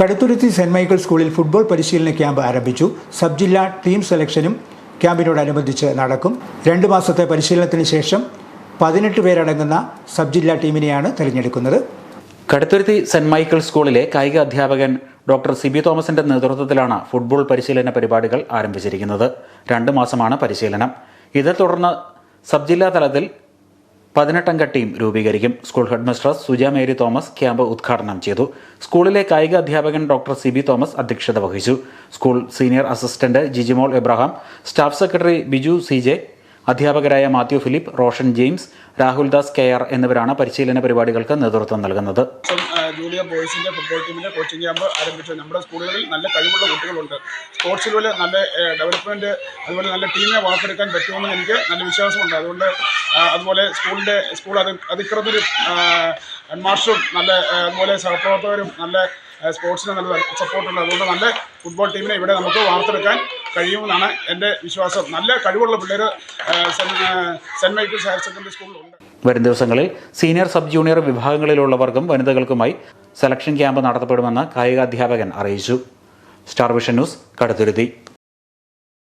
Kaduthuruthy saint Michael സ്കൂളിൽ football പരിശീലന camp ആരംഭിച്ചു. സബ് ജില്ലാ ടീം സെലക്ഷനും ക്യാമ്പിനോടനുബന്ധിച്ച് നടക്കും. രണ്ട് മാസത്തെ പരിശീലനത്തിന് ശേഷം പതിനെട്ട് പേരടങ്ങുന്ന സബ് ജില്ലാ ടീമിനെയാണ് തിരഞ്ഞെടുക്കുന്നത്. കടുത്തുരുത്തി സെന്റ് മൈക്കിൾ സ്കൂളിലെ കായിക അധ്യാപകൻ ഡോക്ടർ സിബി തോമസിന്റെ നേതൃത്വത്തിലാണ് ഫുട്ബോൾ പരിശീലന പരിപാടികൾ ആരംഭിച്ചിരിക്കുന്നത്. രണ്ട് മാസമാണ് പരിശീലനം. ഇതേ തുടർന്ന് സബ് ജില്ലാ തലത്തിൽ പതിനെട്ടംഗ ടീം രൂപീകരിക്കും. School headmistress Suja Mary Thomas camp ഉദ്ഘാടനം ചെയ്തു. സ്കൂളിലെ കായിക അധ്യാപകൻ ഡോക്ടർ സി ബി തോമസ് അധ്യക്ഷത വഹിച്ചു. School senior assistant Jijimol Abraham staff secretary Biju C J അധ്യാപകരായ Mathew Philip Roshan James Rahuldas K R എന്നിവരാണ് പരിശീലന പരിപാടികൾക്ക് നേതൃത്വം നൽകുന്നത്. ജൂനിയർ ബോയ്സിന്റെ ഫുട്ബോൾ ടീമിന്റെ കോച്ചിങ് ക്യാമ്പ് ആരംഭിച്ചു നമ്മുടെ സ്കൂളുകളിൽ നല്ല കഴിവുള്ള കുട്ടികളുണ്ട്. സ്പോർട്സിലൂടെ നല്ല ഡെവലപ്മെന്റ് അതുപോലെ നല്ല ടീമിനെ വാർത്തെടുക്കാൻ പറ്റുമെന്ന് എനിക്ക് നല്ല വിശ്വാസമുണ്ട്. അതുകൊണ്ട് അതുപോലെ സ്കൂളിന്റെ സ്കൂൾ അധി അധികൃതരും ഹെഡ്മാസ്റ്ററും നല്ല അതുപോലെ സഹപ്രവർത്തകരും നല്ല സ്പോർട്സിന് നല്ല സപ്പോർട്ടുണ്ട് അതുകൊണ്ട് നല്ല ഫുട്ബോൾ ടീമിനെ ഇവിടെ നമുക്ക് വാർത്തെടുക്കാൻ കഴിയുമെന്നാണ് എന്റെ വിശ്വാസം. നല്ല കഴിവുള്ള പിള്ളേർ സെന്റ് മൈക്കിൾസ് ഹയർ സെക്കൻഡറി സ്കൂളിലുണ്ട്. വരും ദിവസങ്ങളിൽ സീനിയർ സബ് ജൂനിയർ വിഭാഗങ്ങളിലുള്ളവർക്കും വനിതകൾക്കുമായി സെലക്ഷൻ ക്യാമ്പ് നടത്തപ്പെടുമെന്ന് കായികാധ്യാപകൻ അറിയിച്ചു. Star vision news Kaduthuruthy.